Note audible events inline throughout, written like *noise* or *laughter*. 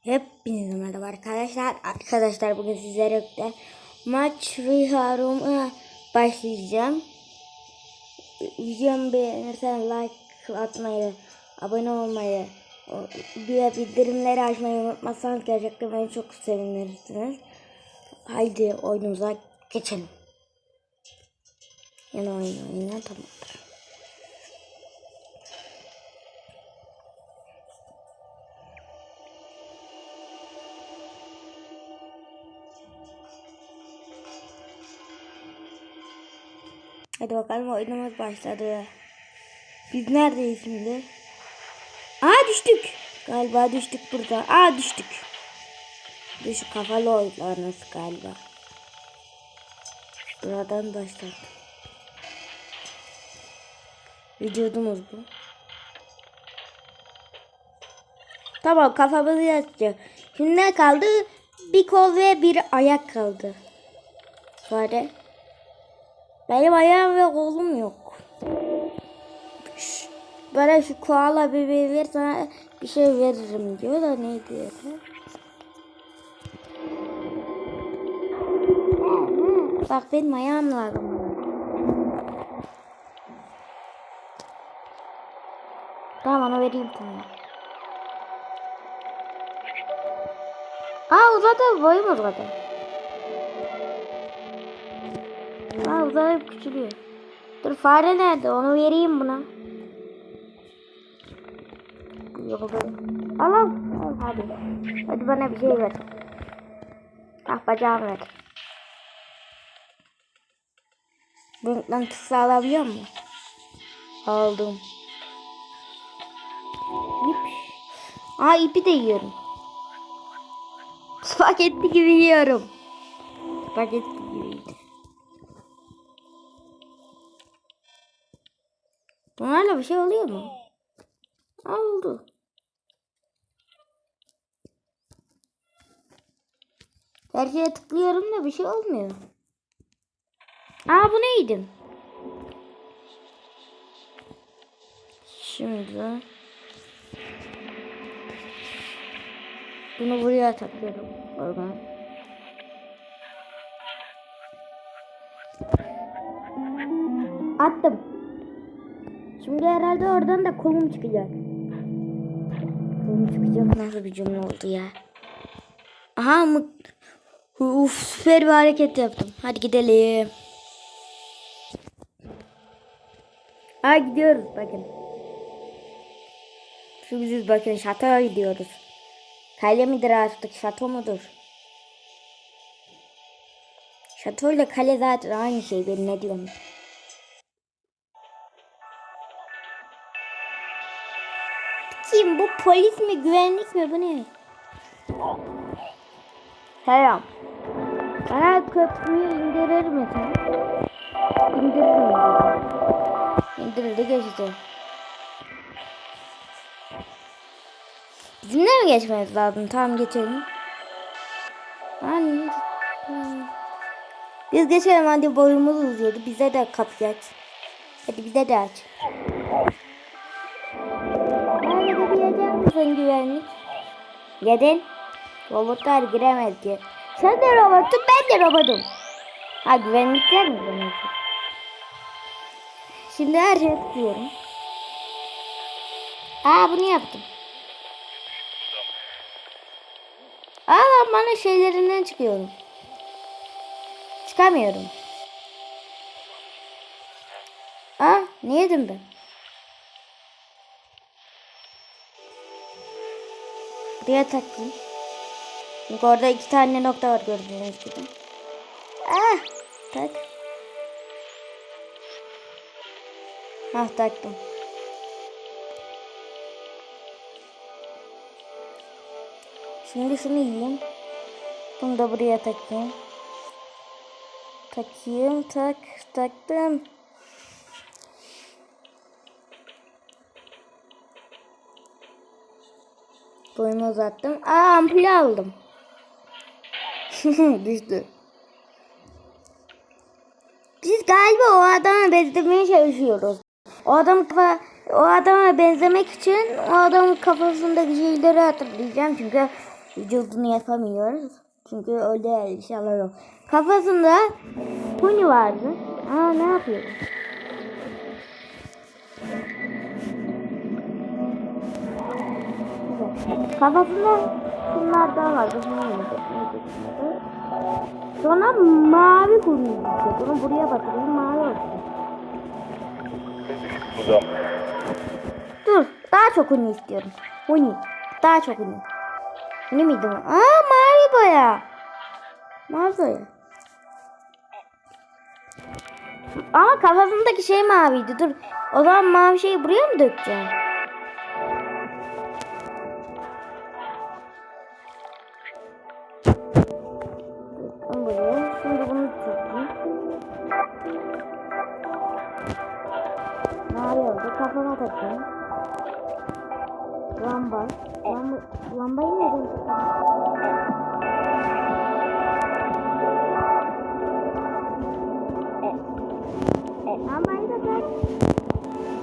Hepinize merhaba arkadaşlar. Arkadaşlar bugün sizlere birlikte maç Riharum'a başlayacağım. Videomu beğenirseniz like atmayı, abone olmayı, bir bildirimleri açmayı unutmazsanız gerçekten beni çok sevinirsiniz. Haydi oyunumuza geçelim. Yeni oyun oyuna tamamdır. Hadi bakalım oyunumuz başladı. Biz neredeyiz şimdi? Aa düştük. Galiba düştük burada. Aa düştük. Düşük kafalı oyunlarınız galiba. Buradan başladı. Vücudumuz bu. Tamam kafamızı yatacak. Şimdi ne kaldı? Bir kol ve bir ayak kaldı. Fare. Benim ayağım ve kolum yok. Bana şu koala bebeği ver sana bir şey veririm diyor da ne diyor? Bak benim ayağım bana. Tamam ona vereyim sana. Aa uzadı boyum uzadı. Aa uzayıp küçülüyor. Dur fare nerede? Onu vereyim buna. Yok Al al. hadi. Hadi bana bir şey ver. Ah bacağımı ver. Bundan tısı alabiliyor mu? Aldım. İp. Aa ipi de yiyorum. Spagetti gibi yiyorum. Spagetti gibiydi. Bunlarla bir şey oluyor mu? Oldu. Her şeye tıklıyorum da bir şey olmuyor. Aa bu neydi? Şimdi bunu buraya takıyorum. Oradan. Attım. Şimdi herhalde oradan da kolum çıkacak. Kolum çıkacak nasıl bir cümle oldu ya. Aha mı? Uf süper bir hareket yaptım. Hadi gidelim. Ha gidiyoruz bakın. Şu biziz bakın şatoya gidiyoruz. Kale midir artık şato mudur? Şato ile kale zaten aynı şey ben ne diyorum. Kim bu polis mi güvenlik mi bu ne? Selam. Bana köprüyü indirir misin? İndiririm. İndirildi geçti. Bizimle mi geçmemiz lazım? Tamam geçelim. Hani... Biz geçelim hadi boyumuz uzuyordu. Bize de kapıyı aç. Hadi bize de aç. Mısın güvenlik? Neden? Robotlar giremez ki. Sen de robotsun ben de robotum. Ha güvenlikler mi bunun? Şimdi her şeye tıklıyorum. Aa bunu yaptım. Aa bana şeylerinden çıkıyorum. Çıkamıyorum. Aa ne yedim ben? Buraya takayım. Çünkü orada iki tane nokta var gördüğünüz gibi. Ah tak. Ah taktım. Şimdi şunu yiyeyim. Bunu da buraya takayım. Takayım tak taktım. Boyumu uzattım. Aa ampul aldım. *laughs* Düştü. Biz galiba o adama benzemeye çalışıyoruz. O adam kafa, o adama benzemek için o adamın kafasındaki şeyleri hatırlayacağım çünkü vücudunu yapamıyoruz. Çünkü öyle eşyalar yok. Kafasında Pony vardı. Aa ne yapıyor? Kafasında şunlar daha vardı. Bunlar neydi? Neydi şunları? Sonra mavi gitti. Bunu buraya batırayım mavi olsun. Burada. Dur. Daha çok uni istiyorum. Uni. Daha çok uni. Ne miydi bu? Aa mavi boya. Mavi boya. Ama kafasındaki şey maviydi. Dur. O zaman mavi şeyi buraya mı dökeceğim? Kafama takayım. Lamba. Lamba. Lambayı nereden takayım? Lambayı da tak.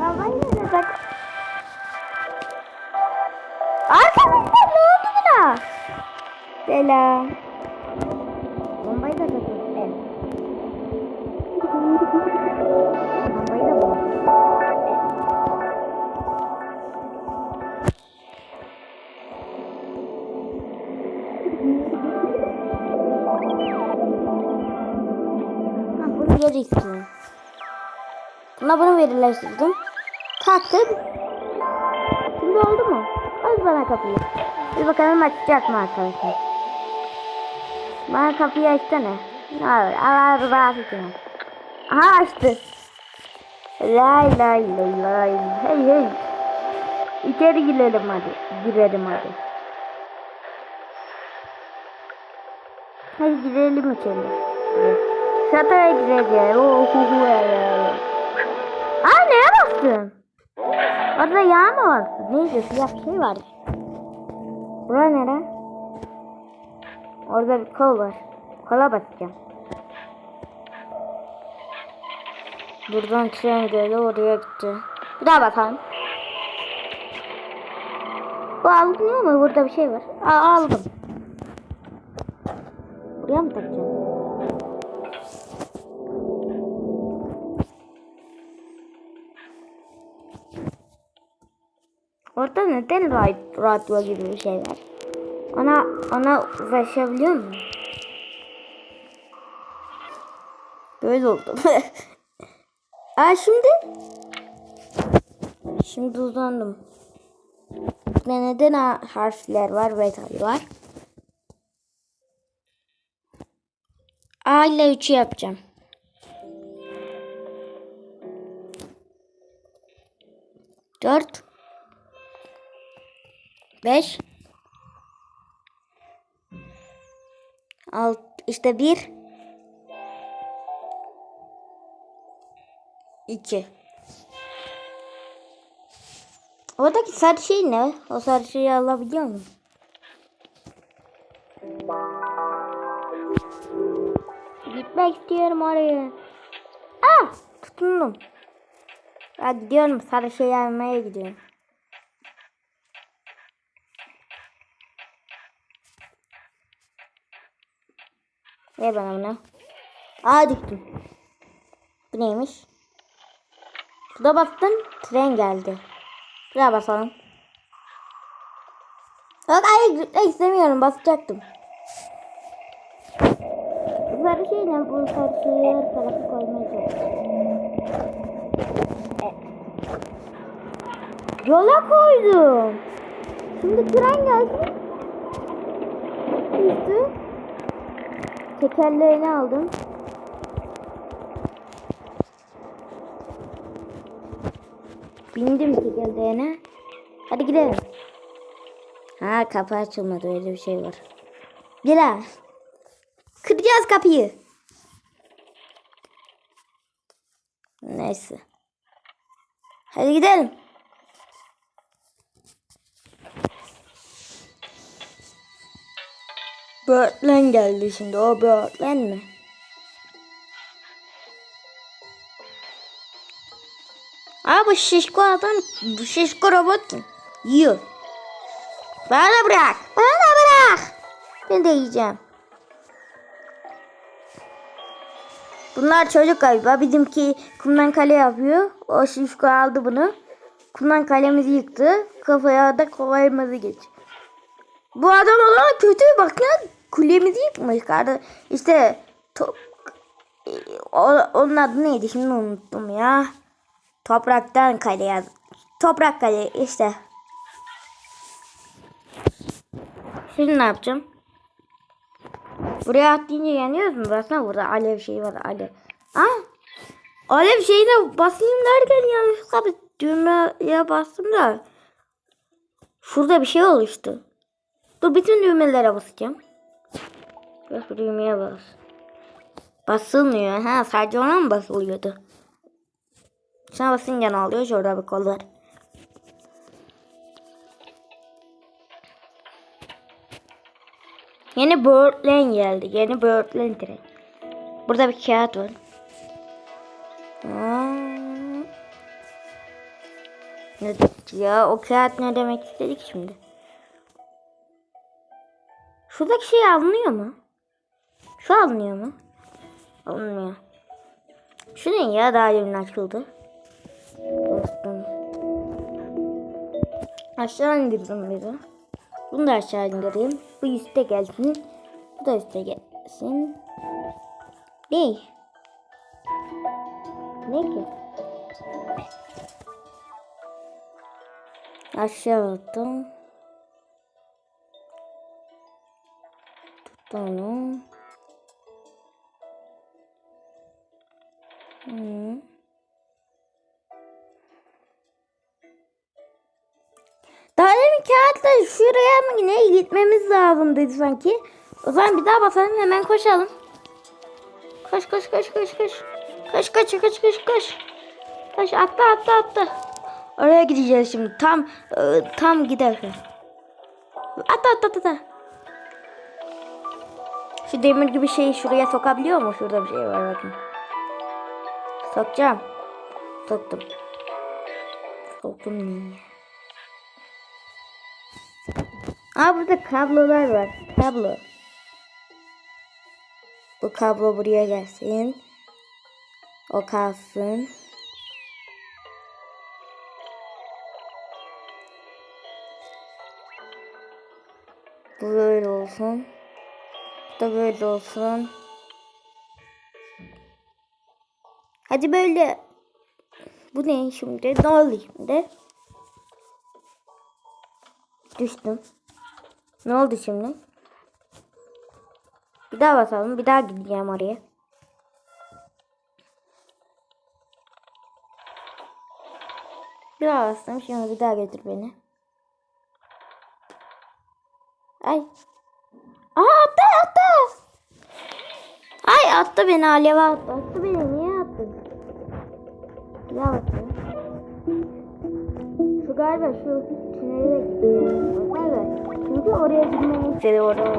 Lambayı da tak. Arkadaşlar ne oldu buna? Selam. Bunu verileştirdim. Taktım. Şimdi oldu mu? Aç bana kapıyı. Bir bakalım açacak mı arkadaşlar. Bana kapıyı açsana. Ne olur Allah razı olsun. Aha açtı. Lay lay lay lay. Hey hey. İçeri girelim hadi. Girelim hadi. Hadi girelim içeri. Şatoya gireceğiz. Oh, ya, ya. Aa neye bastın? Orada yağ mı var? Neydi? Siyah bir şey var. Bura nere? Orada bir kol var. Kola basacağım. Buradan tren geldi oraya gitti. Bir daha bakalım. Bu alınıyor mu? Burada bir şey var. Aa, aldım. Buraya mı takacağım? Orada neden ra- radyo gibi bir şey var? Ona ona ulaşabiliyor mu? Böyle oldu. *laughs* Aa şimdi şimdi uzandım. Ne neden ha- harfler var ve var? A ile 3'ü yapacağım. Dört. Beş. Alt, işte bir. İki. Oradaki sarı şey ne? O sarı şeyi alabiliyor muyum? Gitmek istiyorum oraya. Ah! Tutundum. Ya gidiyorum sarı şey almaya gidiyorum. Ver bana bunu. Aa diktim. Bu neymiş? Şurada bastım. Tren geldi. Bir daha basalım. Yok hayır gitmek istemiyorum. Basacaktım. Sarı şey ne? Bu sarı şeyi her tarafa koymaya çalışıyorum. Yola koydum. Şimdi tren gelsin. Üstü. Tekerleğini aldım. Bindim tekerleğine. Hadi gidelim. Ha kapı açılmadı öyle bir şey var. Gel abi. Kıracağız kapıyı. Neyse. Hadi gidelim. Böğürtlen geldi şimdi. O böğürtlen mi? Aa bu şişko adam, bu şişko robot kim? Yiyor. Bana bırak. Bana bırak. Seni de yiyeceğim. Bunlar çocuk galiba. Bizimki kumdan kale yapıyor. O şişko aldı bunu. Kumdan kalemizi yıktı. Kafaya da kolayımızı geç. Bu adam o zaman kötü bak lan. Kulemizi yıkmış. Kardeş. İşte to- o, onun adı neydi şimdi unuttum ya. Topraktan kale yaz. Toprak kale işte. Şimdi ne yapacağım? Buraya atlayınca yanıyoruz mu? Baksana burada alev şeyi var alev. Ha? Alev şeyine basayım derken yanlışlıkla bir düğmeye bastım da. Şurada bir şey oluştu. Dur bütün düğmelere basacağım. Bak şu düğmeye bas. Basılmıyor. Ha sadece ona mı basılıyordu? Şuna basınca ne oluyor? Şurada bir kol var. Yeni Birdland geldi. Yeni Birdland direkt. Burada bir kağıt var. Ne ya o kağıt ne demek istedik şimdi? Şuradaki şey alınıyor mu? Şu alınıyor mu? Alınmıyor. Şu ne ya daha yeni açıldı. Dostum. Aşağı indirdim bizi. Bunu da aşağı indireyim. Bu üstte gelsin. Bu da üstte gelsin. Ne? Ne ki? Aşağı attım. Tuttum. Daha demin kağıtla şuraya mı ne gitmemiz lazımdı sanki. O zaman bir daha basalım hemen koşalım. Koş koş koş koş koş. Koş koş koş koş koş. Koş atla atla atla. Oraya gideceğiz şimdi. Tam e, tam giderken. Atla atla atla. Şu demir gibi şeyi şuraya sokabiliyor mu? Şurada bir şey var bakın. Sokacağım. Soktum. Soktum niye? Aa burada kablolar var. Kablo. Bu kablo buraya gelsin. O kalsın. Bu böyle olsun. Bu da böyle olsun. Hadi böyle. Bu ne şimdi? Ne oluyor şimdi? Düştüm. Ne oldu şimdi? Bir daha basalım. Bir daha gideceğim oraya. Bir daha bastım. Şimdi bir daha götür beni. Ay. Aa attı attı. Ay attı beni aleve attı. Daha bakayım. Şu galiba şu tünele gidiyor. Galiba. Çünkü oraya girmeni istedi. Orada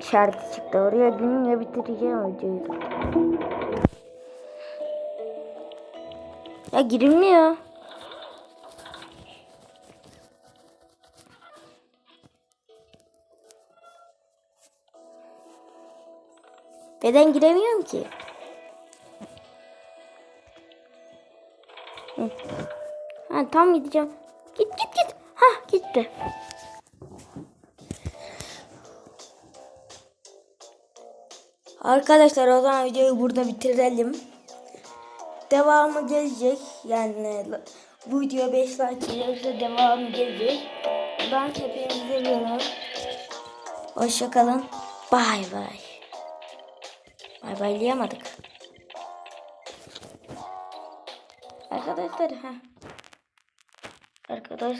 işareti çıktı. Oraya girince bitireceğim videoyu. Ya girilmiyor. Neden giremiyorum ki? Ha, tam gideceğim. Git git git. Ha gitti. Arkadaşlar o zaman videoyu burada bitirelim. Devamı gelecek. Yani bu video 5 like gelirse devamı gelecek. Ben hepinizi seviyorum. Hoşçakalın. Bay bay. Bay baylayamadık. Arkadaşlar ha. Arkadaş